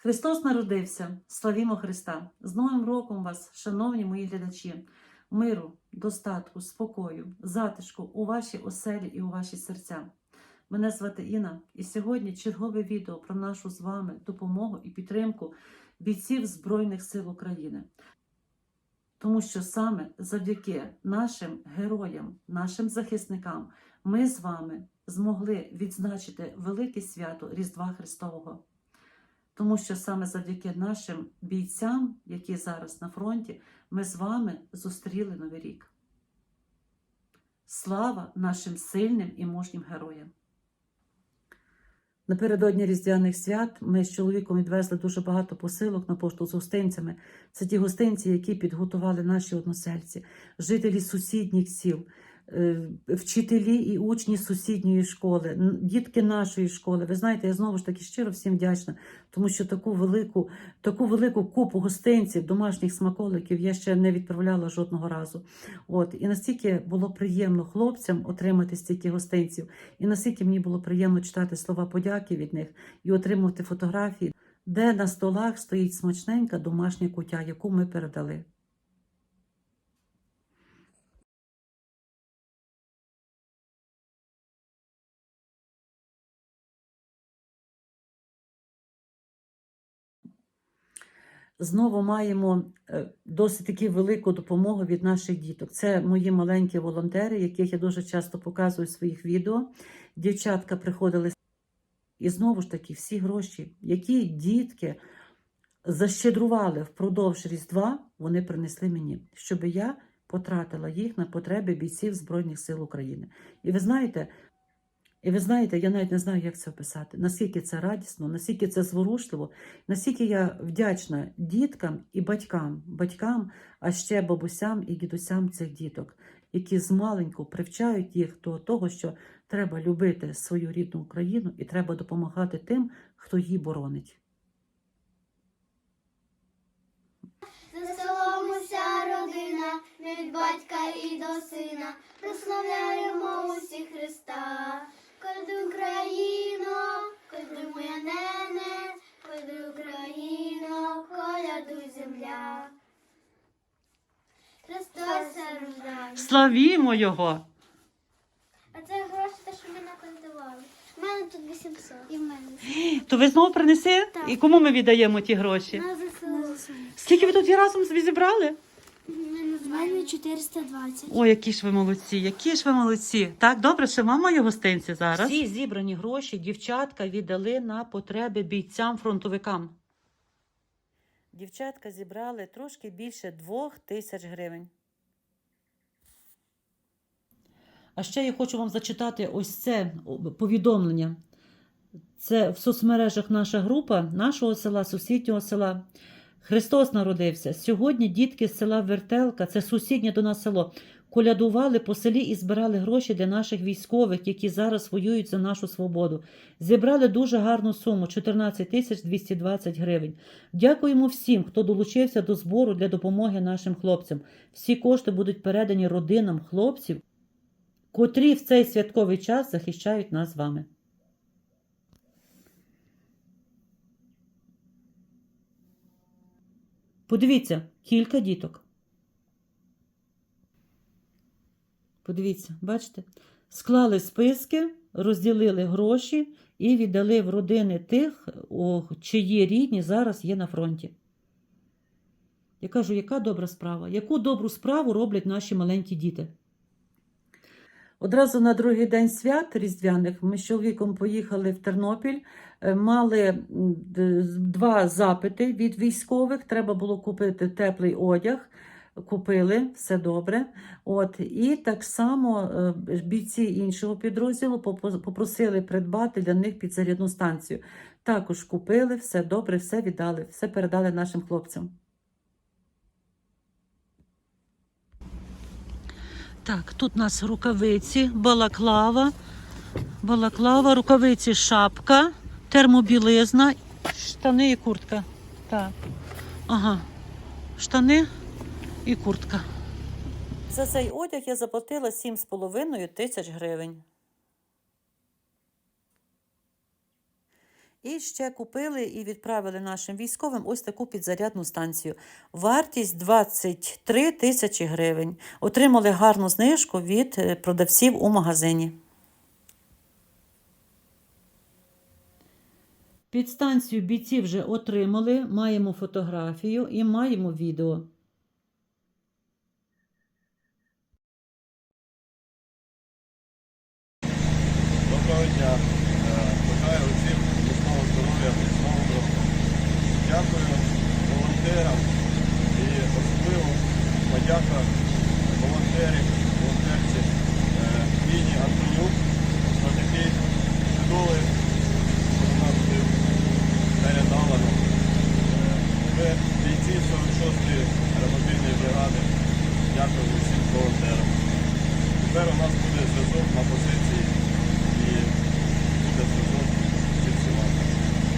Христос народився, славімо Христа! З Новим роком вас, шановні мої глядачі, миру, достатку, спокою, затишку у ваші оселі і у ваші серця. Мене звати Інна, і сьогодні чергове відео про нашу з вами допомогу і підтримку бійців Збройних сил України. Тому що саме завдяки нашим героям, нашим захисникам, ми з вами змогли відзначити велике свято Різдва Христового. Тому що саме завдяки нашим бійцям, які зараз на фронті, ми з вами зустріли Новий рік. Слава нашим сильним і мужнім героям! Напередодні Різдвяних свят ми з чоловіком відвезли дуже багато посилок на пошту з гостинцями. Це ті гостинці, які підготували наші односельці, жителі сусідніх сіл, вчителі і учні сусідньої школи, дітки нашої школи. Ви знаєте, я знову ж таки щиро всім вдячна, тому що таку велику, таку велику купу гостинців, домашніх смаколиків я ще не відправляла жодного разу. От і настільки було приємно хлопцям отримати стільки гостинців, і настільки мені було приємно читати слова подяки від них і отримувати фотографії, де на столах стоїть смачненька домашня кутя, яку ми передали. Знову маємо е, досить таки велику допомогу від наших діток. Це мої маленькі волонтери, яких я дуже часто показую в своїх відео. Дівчатка приходили і знову ж таки всі гроші, які дітки защедрували впродовж Різдва, вони принесли мені, щоб я потратила їх на потреби бійців Збройних сил України. І ви знаєте, і ви знаєте, я навіть не знаю, як це описати, наскільки це радісно, наскільки це зворушливо, наскільки я вдячна діткам і батькам, батькам, а ще бабусям і дідусям цих діток, які змаленьку привчають їх до того, що треба любити свою рідну Україну і треба допомагати тим, хто її боронить. За родина, від батька і до сина, прославляємо Славімо Його! А це гроші, те, що ми наколядували. У мене тут 800. І в мене. То ви знову принеси? Так. І кому ми віддаємо ті гроші? На ЗСУ. Скільки ви тут є разом зібрали? У мене 420. Ой, які ж ви молодці, які ж ви молодці. Так, добре, що мама є гостинці зараз. Всі зібрані гроші дівчатка віддали на потреби бійцям-фронтовикам. Дівчатка зібрали трошки більше двох тисяч гривень. А ще я хочу вам зачитати ось це повідомлення. Це в соцмережах наша група нашого села, сусіднього села. Христос народився. Сьогодні дітки з села Вертелка, це сусіднє до нас село, колядували по селі і збирали гроші для наших військових, які зараз воюють за нашу свободу. Зібрали дуже гарну суму 14 тисяч 220 гривень. Дякуємо всім, хто долучився до збору для допомоги нашим хлопцям. Всі кошти будуть передані родинам хлопців, котрі в цей святковий час захищають нас з вами. Подивіться, кілька діток. Подивіться, бачите? Склали списки, розділили гроші і віддали в родини тих, чиї рідні зараз є на фронті. Я кажу, яка добра справа? Яку добру справу роблять наші маленькі діти? Одразу на другий день свят різдвяних ми з чоловіком поїхали в Тернопіль. Е, Мали два запити від військових. Треба було купити теплий одяг. Купили, все добре. От, і так само е, бійці іншого підрозділу попросили придбати для них підзарядну станцію. Також купили, все добре, все віддали, все передали нашим хлопцям. Так, тут у нас рукавиці, балаклава, балаклава, рукавиці, шапка, термобілизна, штани і куртка. Так. Ага. Штани і куртка. За цей одяг я заплатила 7,5 тисяч гривень. І ще купили і відправили нашим військовим ось таку підзарядну станцію. Вартість 23 тисячі гривень. Отримали гарну знижку від е, продавців у магазині. Підстанцію бійці вже отримали, маємо фотографію і маємо відео. Доброго дня. Е, Бажаю усім міцного здоров'я, міцного здоров'я. Дякую волонтерам і особливо подяка волонтерів, волонтерці е, Іні Антонюк за такий чудовий продуктив передала нам. Е, Ми бійці 46-ї ремонтної бригади. Дякую усім волонтерам. Тепер у нас буде зв'язок на позиції і буде зв'язок зі всіма. Дякую вам. Е,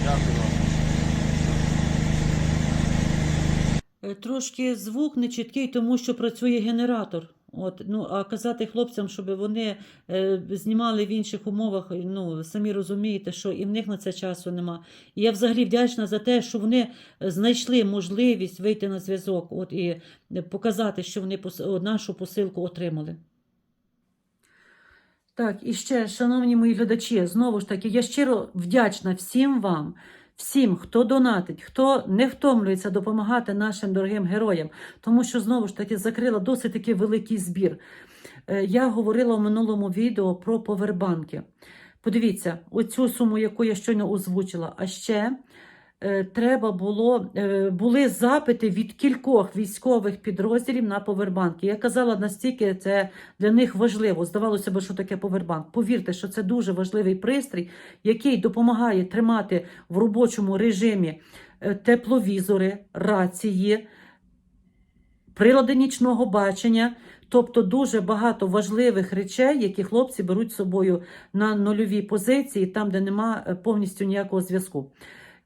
Трошки звук нечіткий, тому що працює генератор. От, ну, а казати хлопцям, щоб вони е, знімали в інших умовах, ну, самі розумієте, що і в них на це часу нема. І я взагалі вдячна за те, що вони е, знайшли можливість вийти на зв'язок от, і е, показати, що вони нашу посилку отримали. Так, і ще, шановні мої глядачі, знову ж таки, я щиро вдячна всім вам, всім, хто донатить, хто не втомлюється допомагати нашим дорогим героям, тому що знову ж таки закрила досить таки великий збір. Е, Я говорила в минулому відео про повербанки. Подивіться, оцю суму, яку я щойно озвучила, а ще. Е, Треба було е, були запити від кількох військових підрозділів на повербанки. Я казала, настільки це для них важливо. Здавалося б, що таке повербанк. Повірте, що це дуже важливий пристрій, який допомагає тримати в робочому режимі е, тепловізори, рації, прилади нічного бачення. Тобто дуже багато важливих речей, які хлопці беруть з собою на нульові позиції, там, де нема повністю ніякого зв'язку,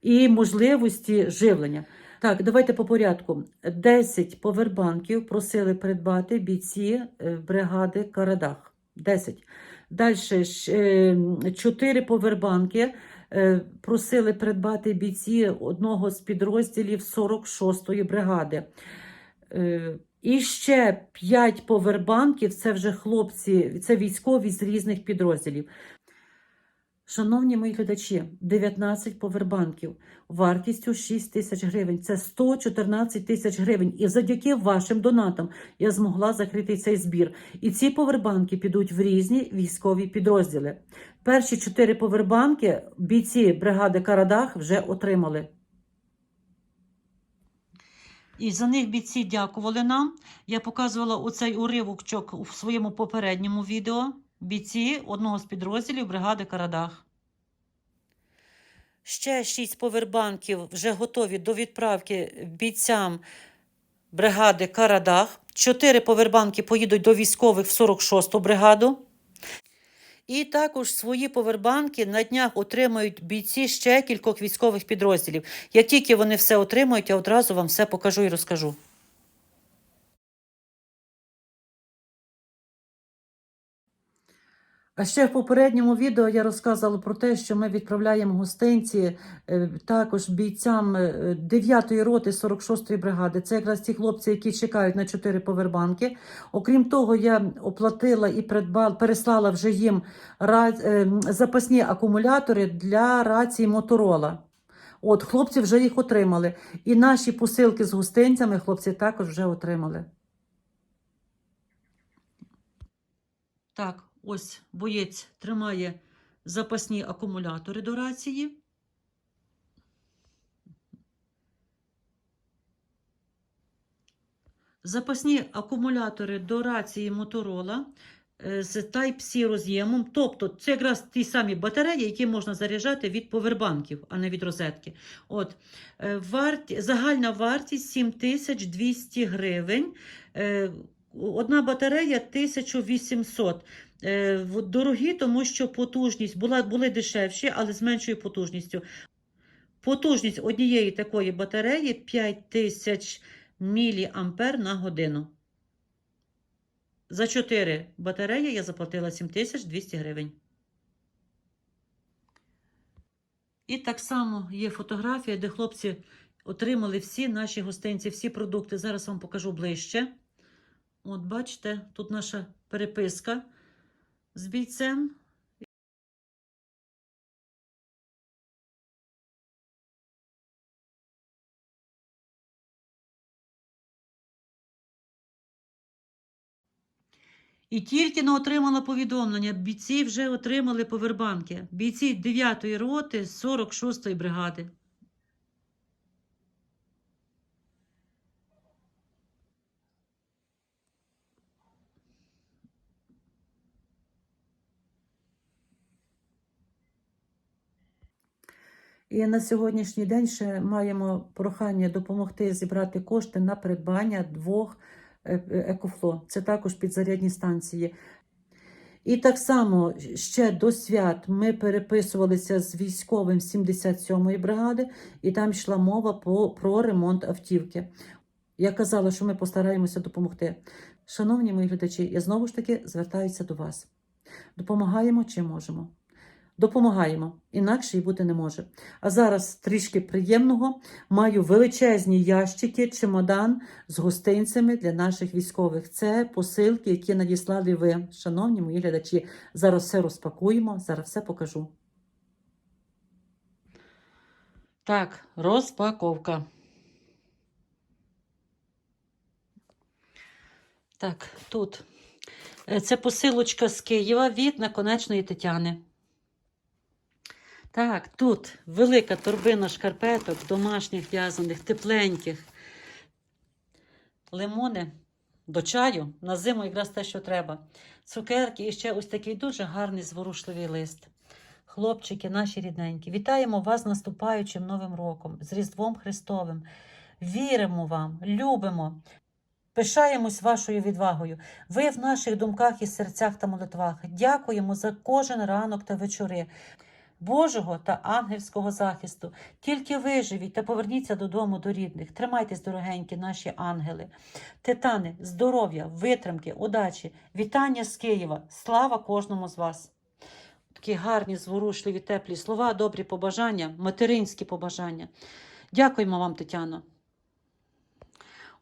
і можливості живлення. Так, давайте по порядку. 10 повербанків просили придбати бійці е, бригади Карадах. 10. Далі 4 повербанки е, просили придбати бійці одного з підрозділів 46-ї бригади. Е, І ще 5 повербанків це вже хлопці, це військові з різних підрозділів. Шановні мої глядачі, 19 повербанків вартістю 6 тисяч гривень. Це 114 тисяч гривень. І завдяки вашим донатам я змогла закрити цей збір. І ці повербанки підуть в різні військові підрозділи. Перші чотири повербанки бійці бригади Карадах вже отримали. І за них бійці дякували нам. Я показувала оцей уривок у своєму попередньому відео. Бійці одного з підрозділів бригади Карадах. Ще шість повербанків вже готові до відправки бійцям бригади Карадах. Чотири повербанки поїдуть до військових в 46-ту бригаду. І також свої повербанки на днях отримають бійці ще кількох військових підрозділів. Як тільки вони все отримають, я одразу вам все покажу і розкажу. А ще в попередньому відео я розказувала про те, що ми відправляємо гостинці е, також бійцям е, 9-ї роти 46-ї бригади. Це якраз ті хлопці, які чекають на 4 повербанки. Окрім того, я оплатила і придбала, переслала вже їм е, запасні акумулятори для рації Моторола. От, хлопці вже їх отримали. І наші посилки з гостинцями хлопці також вже отримали. Так, ось боєць тримає запасні акумулятори до рації. Запасні акумулятори до рації Motorola е, з Type-C роз'ємом. Тобто, це якраз ті самі батареї, які можна заряджати від повербанків, а не від розетки. От, е, варті, загальна вартість 7200 гривень. Одна батарея 1800. Е, Дорогі, тому що потужність була, були дешевші, але з меншою потужністю. Потужність однієї такої батареї 5000 міліампер на годину. За 4 батареї я заплатила 7200 гривень. І так само є фотографія, де хлопці отримали всі наші гостинці, всі продукти. Зараз вам покажу ближче. От бачите, тут наша переписка з бійцем. І тільки не отримала повідомлення. Бійці вже отримали повербанки. Бійці 9-ї роти 46-ї бригади. І на сьогоднішній день ще маємо прохання допомогти зібрати кошти на придбання двох е, е, екофло. Це також підзарядні станції. І так само ще до свят ми переписувалися з військовим 77-ї бригади, і там йшла мова по, про ремонт автівки. Я казала, що ми постараємося допомогти. Шановні мої глядачі, я знову ж таки звертаюся до вас. Допомагаємо чи можемо. Допомагаємо, інакше і бути не може. А зараз трішки приємного. Маю величезні ящики, чемодан з гостинцями для наших військових. Це посилки, які надіслали ви, шановні мої глядачі. Зараз все розпакуємо, зараз все покажу. Так, розпаковка. Так, тут. Е, Це посилочка з Києва від наконечної Тетяни. Так, тут велика торбина шкарпеток, домашніх в'язаних, тепленьких. Лимони до чаю. На зиму якраз те, що треба. Цукерки і ще ось такий дуже гарний зворушливий лист. Хлопчики, наші рідненькі, вітаємо вас наступаючим Новим роком, з Різдвом Христовим. Віримо вам, любимо. Пишаємось вашою відвагою. Ви в наших думках і серцях та молитвах. Дякуємо за кожен ранок та вечори. Божого та ангельського захисту. Тільки виживіть та поверніться додому до рідних. Тримайтесь, дорогенькі, наші ангели. Титани, здоров'я, витримки, удачі, вітання з Києва. Слава кожному з вас. Такі гарні, зворушливі, теплі слова, добрі побажання, материнські побажання. Дякуємо вам, Тетяно.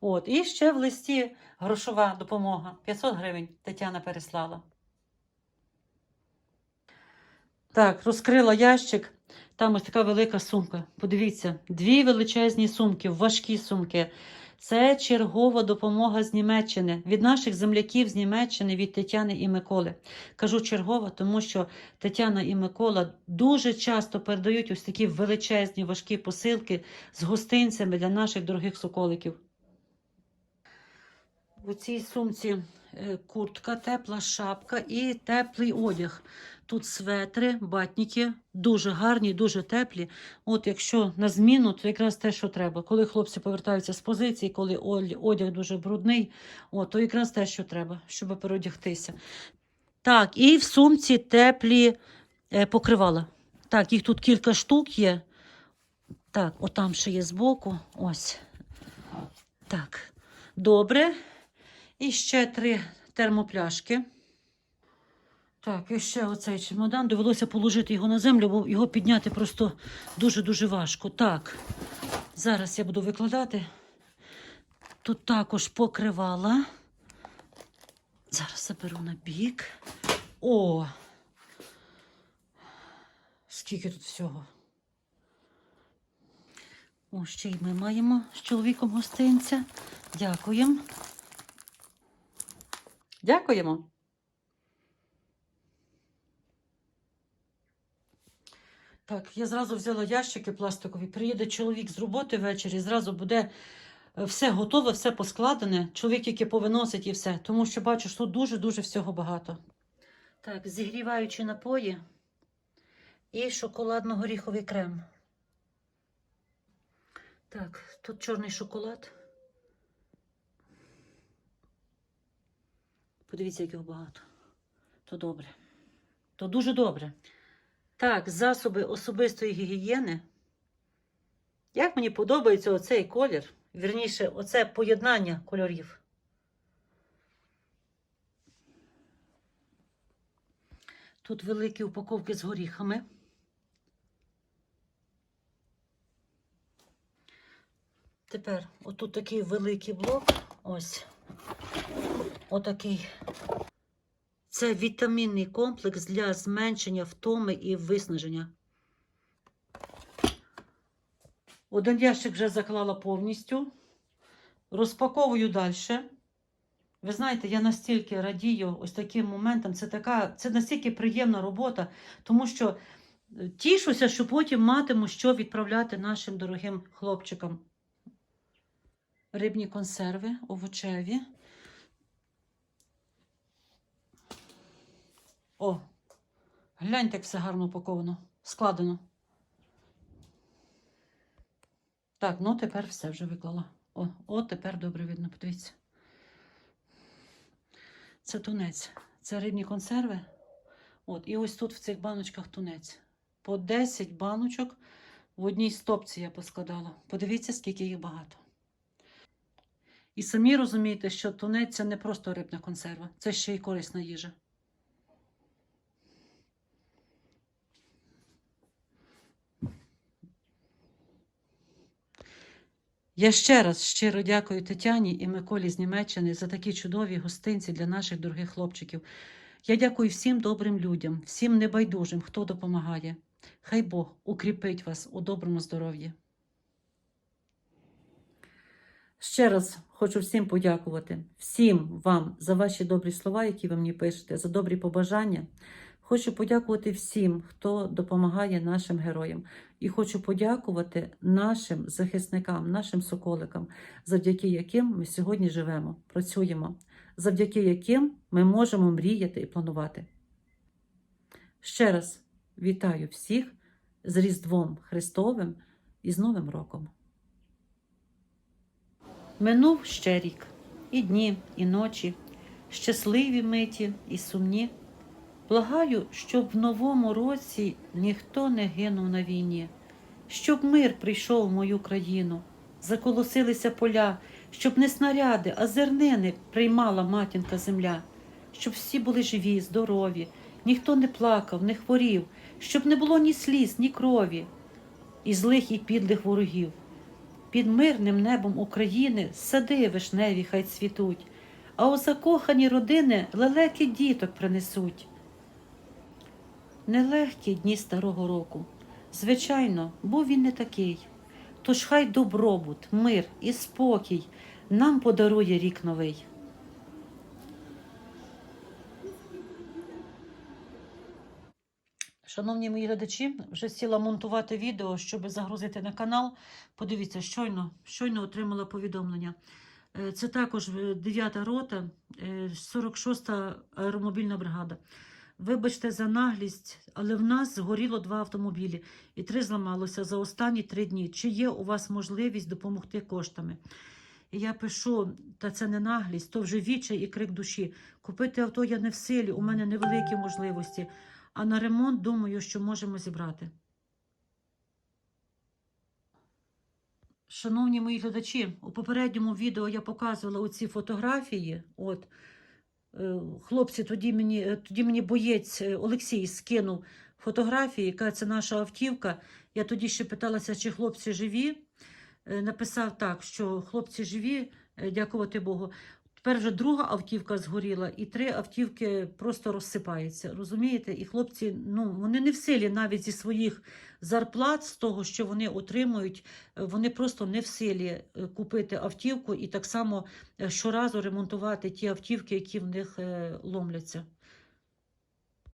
От, і ще в листі грошова допомога. 500 гривень Тетяна переслала. Так, розкрила ящик. Там ось така велика сумка. Подивіться, дві величезні сумки, важкі сумки. Це чергова допомога з Німеччини від наших земляків з Німеччини від Тетяни і Миколи. Кажу чергова, тому що Тетяна і Микола дуже часто передають ось такі величезні важкі посилки з гостинцями для наших дорогих соколиків. У цій сумці куртка, тепла шапка і теплий одяг. Тут светри, батніки, дуже гарні, дуже теплі. От якщо на зміну, то якраз те, що треба. Коли хлопці повертаються з позиції, коли одяг дуже брудний, от, то якраз те, що треба, щоб переодягтися. Так, і в сумці теплі е, покривала. Так, їх тут кілька штук є. Так, отам ще є збоку. Ось. Так, добре. І ще три термопляшки. Так, і ще оцей чемодан. Довелося положити його на землю, бо його підняти просто дуже-дуже важко. Так, зараз я буду викладати. Тут також покривала. Зараз заберу на бік. О! Скільки тут всього. О, ще й ми маємо з чоловіком гостинця. Дякуємо. Дякуємо. Так, я зразу взяла ящики пластикові. Приїде чоловік з роботи ввечері, зразу буде е, все готове, все поскладене. Чоловік тільки повиносить і все. Тому що бачу, що тут дуже-дуже всього багато. Так, зігріваючі напої і шоколадно-горіховий крем. Так, тут чорний шоколад. Подивіться, як його багато. То добре. То дуже добре. Так, засоби особистої гігієни. Як мені подобається оцей колір, вірніше, оце поєднання кольорів. Тут великі упаковки з горіхами. Тепер отут такий великий блок. Ось. Отакий. Це вітамінний комплекс для зменшення втоми і виснаження. Один ящик вже заклала повністю. Розпаковую далі. Ви знаєте, я настільки радію ось таким моментам. Це, така, це настільки приємна робота, тому що е, тішуся, що потім матиму що відправляти нашим дорогим хлопчикам. Рибні консерви, овочеві. О, гляньте, як все гарно упаковано, складено. Так, ну тепер все вже виклала. О, о, тепер добре видно, подивіться. Це тунець. Це рибні консерви. От, і ось тут в цих баночках тунець. По 10 баночок в одній стопці я поскладала. Подивіться, скільки їх багато. І самі розумієте, що тунець це не просто рибна консерва, це ще й корисна їжа. Я ще раз щиро дякую Тетяні і Миколі з Німеччини за такі чудові гостинці для наших дорогих хлопчиків. Я дякую всім добрим людям, всім небайдужим, хто допомагає. Хай Бог укріпить вас у доброму здоров'ї. Ще раз хочу всім подякувати, всім вам за ваші добрі слова, які ви мені пишете, за добрі побажання. Хочу подякувати всім, хто допомагає нашим героям. І хочу подякувати нашим захисникам, нашим соколикам, завдяки яким ми сьогодні живемо, працюємо, завдяки яким ми можемо мріяти і планувати. Ще раз вітаю всіх з Різдвом Христовим і з Новим роком. Минув ще рік, і дні, і ночі, щасливі миті і сумні. Благаю, щоб в новому році ніхто не гинув на війні, щоб мир прийшов в мою країну, заколосилися поля, щоб не снаряди, а зернини приймала матінка земля, щоб всі були живі, здорові, ніхто не плакав, не хворів, щоб не було ні сліз, ні крові, і злих і підлих ворогів. Під мирним небом України сади вишневі хай цвітуть, а у закохані родини лелеки діток принесуть. Нелегкі дні старого року. Звичайно, був він не такий. Тож хай добробут, мир і спокій нам подарує рік новий. Шановні мої глядачі, вже сіла монтувати відео, щоб загрузити на канал. Подивіться, щойно, щойно отримала повідомлення. Е, Це також 9-та рота, е, 46-та аеромобільна бригада. Вибачте за наглість, але в нас згоріло два автомобілі і три зламалося за останні три дні. Чи є у вас можливість допомогти коштами? І я пишу, та це не наглість, то вже відчай і крик душі. Купити авто я не в силі, у мене невеликі можливості, а на ремонт думаю, що можемо зібрати. Шановні мої глядачі, у попередньому відео я показувала оці фотографії. От, Хлопці, тоді мені, е, тоді мені боєць е, Олексій скинув фотографії, яка це наша автівка. Я тоді ще питалася, чи хлопці живі. Е, Написав так, що хлопці живі, е, дякувати Богу. Тепер вже друга автівка згоріла, і три автівки просто розсипаються. Розумієте? І хлопці, ну вони не в силі навіть зі своїх зарплат, з того, що вони отримують, е, вони просто не в силі е, купити автівку і так само е, щоразу ремонтувати ті автівки, які в них ломляться.